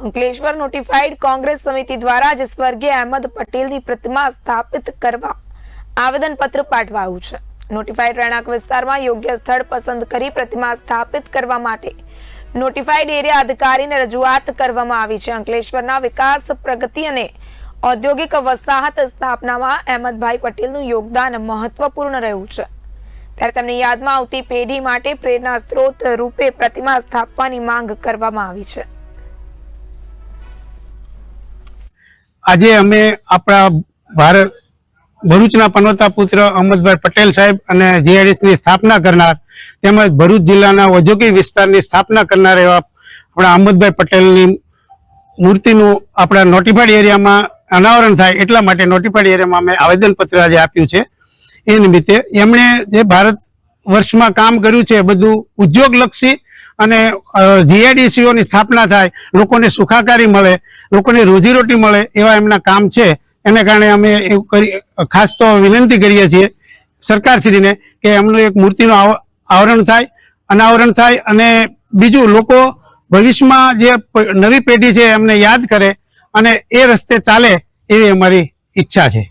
Ankleshwar notified Congress સમિતિ દ્વારા આજે સ્વર્ગીય અહેમદ પટેલની પ્રતિમા સ્થાપિત કરવા આવેદનપત્ર પાઠવાયું છે. નોટિફાઈડ રહેણાંક વિસ્તારમાં યોગ્ય સ્થળ પસંદ કરી પ્રતિમા સ્થાપિત કરવા માટે નોટિફાઈડ એરિયા અધિકારીને રજૂઆત કરવામાં આવી છે. અંકલેશ્વરના વિકાસ, પ્રગતિ અને ઔદ્યોગિક વસાહત સ્થાપનામાં અહેમદભાઈ પટેલનું યોગદાન મહત્વપૂર્ણ રહ્યું છે. ત્યારે તેમની યાદમાં આવતી પેઢી માટે પ્રેરણા સ્ત્રોત રૂપે પ્રતિમા સ્થાપવાની માંગ કરવામાં આવી છે. આજે અમે આપણા ભારત ભરૂચના પનોતા પુત્ર અમદભાઈ પટેલ સાહેબ અને જીઆરએસની સ્થાપના કરનાર તેમજ ભરૂચ જિલ્લાના ઔદ્યોગિક વિસ્તારની સ્થાપના કરનાર એવા આપણા અમદભાઈ પટેલની મૂર્તિનું આપણા નોટિફાઈડ એરિયામાં અનાવરણ થાય એટલા માટે નોટિફાઈડ એરિયામાં અમે આવેદનપત્ર આજે આપ્યું છે. એ નિમિત્તે એમણે જે ભારત વર્ષમાં કામ કર્યું છે બધું ઉદ્યોગલક્ષી અને જીઆઈડીસીઓની સ્થાપના થાય, લોકોને સુખાકારી મળે, લોકોને રોજીરોટી મળે એવા એમના કામ છે. એને કારણે અમે એવું કરી, ખાસ તો વિનંતી કરીએ છીએ સરકારશ્રીને કે એમનું એક મૂર્તિનું આવ- આવરણ થાય, અનાવરણ થાય અને બીજું લોકો ભવિષ્યમાં જે નવી પેઢી છે એમને યાદ કરે અને એ રસ્તે ચાલે એવી અમારી ઈચ્છા છે.